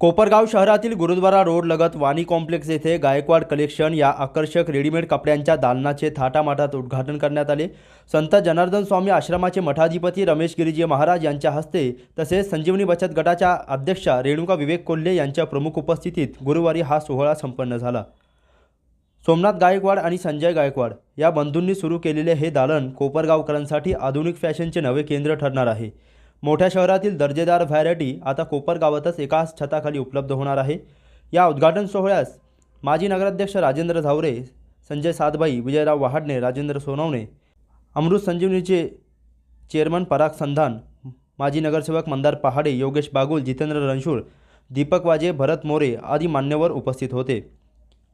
कोपरगाव शहरातील गुरुद्वारा रोड लगत वाणी कॉम्प्लेक्स येथे गायकवाड कलेक्शन या आकर्षक रेडीमेड कपड्यांच्या दालनाचे थाटामाटात उद्घाटन करण्यात आले. संत जनार्दन स्वामी आश्रमाचे मठाधिपती रमेश गिरीजी महाराज यांच्या हस्ते तसेच संजीवनी बचत गटाच्या अध्यक्षा रेणुका विवेक कोल्हे यांच्या प्रमुख उपस्थितीत गुरुवारी हा सोहळा संपन्न झाला. सोमनाथ गायकवाड आणि संजय गायकवाड या बंधूंनी सुरू केलेले हे दालन कोपरगावकरांसाठी आधुनिक फॅशनचे नवे केंद्र ठरणार आहे. मोठ्या शहरातील दर्जेदार व्हॅरायटी आता कोपरगावातच एकाच छताखाली उपलब्ध होणार आहे. या उद्घाटन सोहळ्यास माजी नगराध्यक्ष राजेंद्र झावरे संजय सातबाई विजयराव वहाडणे राजेंद्र सोनवणे अमृत संजीवनीचे चेअरमन पराग संधान माजी नगरसेवक मंदार पहाडे योगेश बागुल जितेंद्र रणशूळ दीपक वाजे भरत मोरे आदी मान्यवर उपस्थित होते.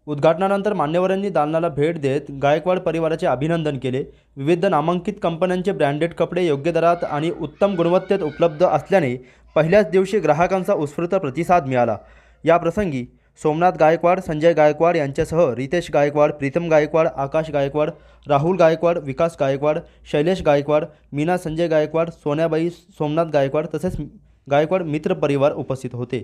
उद्घाटनानंतर मान्यवरांनी दालनाला भेट देत गायकवाड परिवाराचे अभिनंदन केले. विविध नामांकित कंपन्यांचे ब्रँडेड कपडे योग्य दरात आणि उत्तम गुणवत्तेत उपलब्ध असल्याने पहिल्याच दिवशी ग्राहकांचा उत्स्फूर्त प्रतिसाद मिळाला. या प्रसंगी सोमनाथ गायकवाड संजय गायकवाड यांच्यासह रितेश गायकवाड प्रीतम गायकवाड आकाश गायकवाड राहुल गायकवाड विकास गायकवाड शैलेश गायकवाड मीना संजय गायकवाड सोन्याबाई सोमनाथ गायकवाड तसेच गायकवाड मित्र परिवार उपस्थित होते.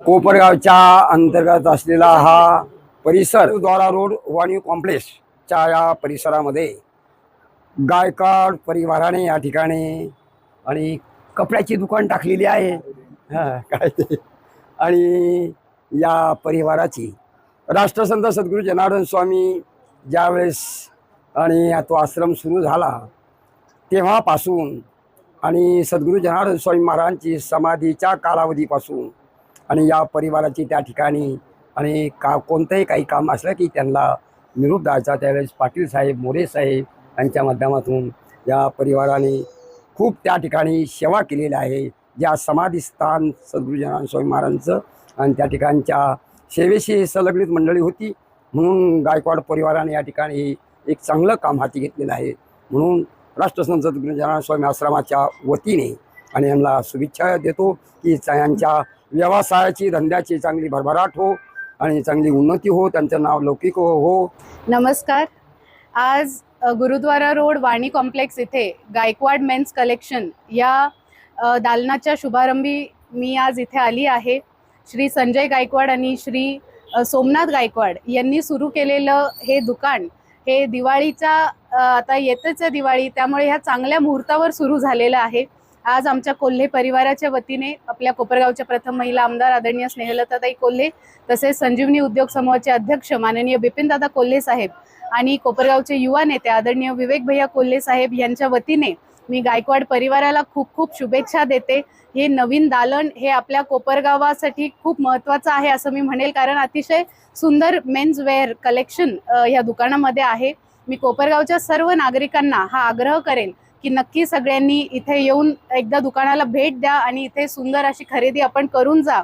कोपरगावच्या अंतर्गत असलेला हा परिसर द्वारा रोड वाणी कॉम्प्लेक्सच्या या परिसरामध्ये गायकाड परिवाराने या ठिकाणी आणि कपड्याची दुकान टाकलेली आहे. हां काय ते. आणि या परिवाराची राष्ट्रसंत सद्गुरू जनार्दन स्वामी ज्यावेळेस आणि तो आश्रम सुरू झाला तेव्हापासून आणि सद्गुरू जनार्दन स्वामी महाराजांची समाधीच्या कालावधीपासून आणि या परिवाराची त्या ठिकाणी आणि का कोणतंही काही काम असलं की त्यांना निरूप द्यायचा त्यावेळेस पाटील साहेब मोरे साहेब यांच्या माध्यमातून या परिवाराने खूप त्या ठिकाणी सेवा केलेली आहे. ज्या समाधीस्थान सद्गुरुजनान स्वामी महाराजांचं आणि त्या ठिकाणच्या सेवेशी संलग्नित मंडळी होती. म्हणून गायकवाड परिवाराने या ठिकाणी एक चांगलं काम हाती घेतलेलं आहे. म्हणून राष्ट्रसंत सद्गुरुजनान स्वामी आश्रमाच्या वतीने आणि यांना शुभेच्छा देतो की यांच्या व्यवसायाची धंद्याची चांगली भरभराट हो. आणि चांगली उन्नती हो त्यांचं नाव लौकिक हो हो. नमस्कार. आज गुरुद्वारा रोड वाणी कॉम्प्लेक्स इथे गायकवाड मेन्स कलेक्शन या दालनाच्या शुभारंभी मी आज इथे आली आहे. श्री संजय गायकवाड आणि श्री सोमनाथ गायकवाड यांनी सुरू केलेलं हे दुकान हे दिवाळीचा आता येतच आहे दिवाळी त्यामुळे ह्या चांगल्या मुहूर्तावर सुरू झालेलं आहे. आज आमच्या कोल्हे परिवाराच्या वतीने आपल्या कोपरगावच्या प्रथम महिला आमदार आदरणीय स्नेहलताताई कोल्हे तसेच संजीवनी उद्योग समूहाचे अध्यक्ष माननीय बिपिनदादा कोल्हे साहेब आणि कोपरगावचे युवा नेते आदरणीय विवेक भैया कोल्हे साहेब यांच्या वतीने मी गायकवाड परिवाराला खूप खूप शुभेच्छा देते. हे नवीन दालन हे आपल्या कोपरगावासाठी खूप महत्त्वाचं आहे असं मी म्हणेल कारण अतिशय सुंदर मेन्स वेअर कलेक्शन या दुकानामध्ये आहे. मी कोपरगावच्या सर्व नागरिकांना हा आग्रह करेन की नक्की सगळ्यांनी इथे येऊन एकदा दुकानाला भेट द्या आणि इथे सुंदर अशी खरेदी आपण करून जा.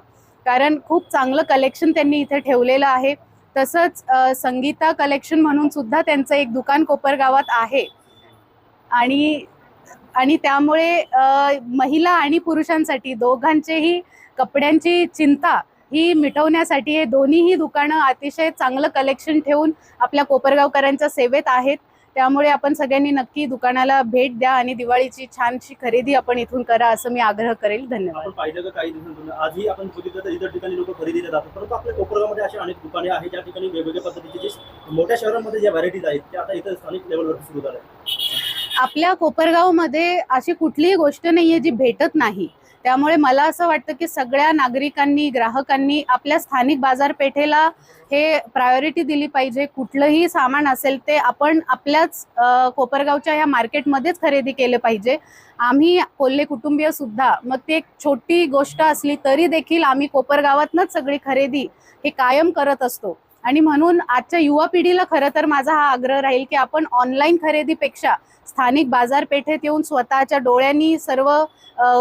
कारण खूप चांगलं कलेक्शन त्यांनी इथे ठेवलेलं आहे. तसंच संगीता कलेक्शन म्हणून सुद्धा त्यांचं एक दुकान कोपरगावात आहे. आणि आणि त्यामुळे महिला आणि पुरुषांसाठी दोघांचेही कपड्यांची चिंता ही मिटवण्यासाठी हे दोन्हीही दुकानं अतिशय चांगलं कलेक्शन ठेवून आपल्या कोपरगावकरांच्या सेवेत आहेत. त्यामुळे आपण सगळ्यांनी नक्की दुकानाला भेट द्या आणि दिवाळीची छानशी खरेदी आपण इथून करा असं मी आग्रह करेल. धन्यवाद. काही आजही आपण बघितलं तर इतर ठिकाणी लोक खरेदीला जातात परंतु आपल्या कोपरगावमध्ये अशी अनेक दुकाने आहेत ज्या ठिकाणी वेगवेगळ्या पद्धतीचे जे मोठ्या शहरांमध्ये ज्या व्हरायटीज आहेत त्या आता इथं स्थानिक लेवलवर सुरू झाल्या आहेत. आपल्या कोपरगावमध्ये अशी कुठलीही गोष्ट नाहीये जी भेटत नाही. त्यामुळे मला असं वाटतं की सगळ्या नागरिकांनी ग्राहकांनी आपल्या स्थानिक बाजारपेठेला हे प्रायोरिटी दिली पाहिजे. कुठलंही सामान असेल ते आपण आपल्याच कोपरगावच्या ह्या मार्केटमध्येच खरेदी केलं पाहिजे. आम्ही कोल्हे कुटुंबीय सुद्धा मग ती एक छोटी गोष्ट असली तरी देखील आम्ही कोपरगावातनंच सगळी खरेदी हे कायम करत असतो. आणि म्हणून आजच्या युवा पिढीला खरं तर माझा हा आग्रह राहील की आपण ऑनलाईन खरेदीपेक्षा स्थानिक बाजारपेठेत येऊन स्वतःच्या डोळ्यांनी सर्व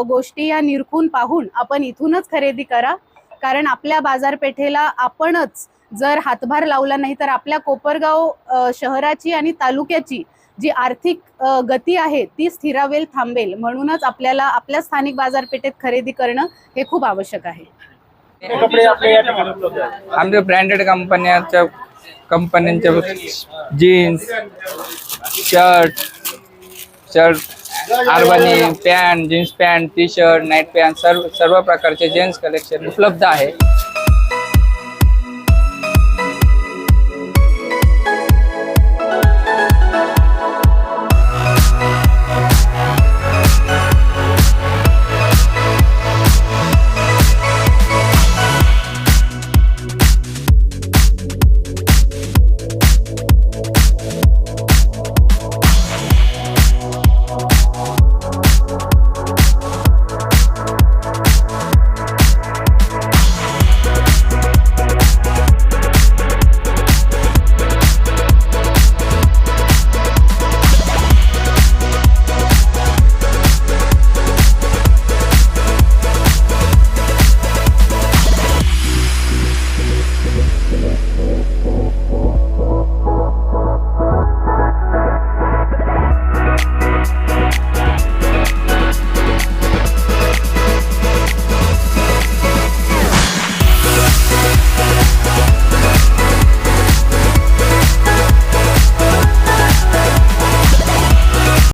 गोष्टी या निरखून पाहून आपण इथूनच खरेदी करा. कारण आपल्या बाजारपेठेला आपणच जर हातभार लावला नाही तर आपल्या कोपरगाव शहराची आणि तालुक्याची जी आर्थिक गती आहे ती स्थिरावेल थांबेल. म्हणूनच आपल्याला आपल्या स्थानिक बाजारपेठेत खरेदी करणं हे खूप आवश्यक आहे. कपडे या ठिकाणी उपलब्ध आहेत. आमच्या ब्रँडेड कंपन्याच्या कंपन्यांच्या jeans shirt shirt आर्बनी pant jeans pant T shirt night pant सर्व सर्व प्रकारचे जेंट्स कलेक्शन उपलब्ध आहे.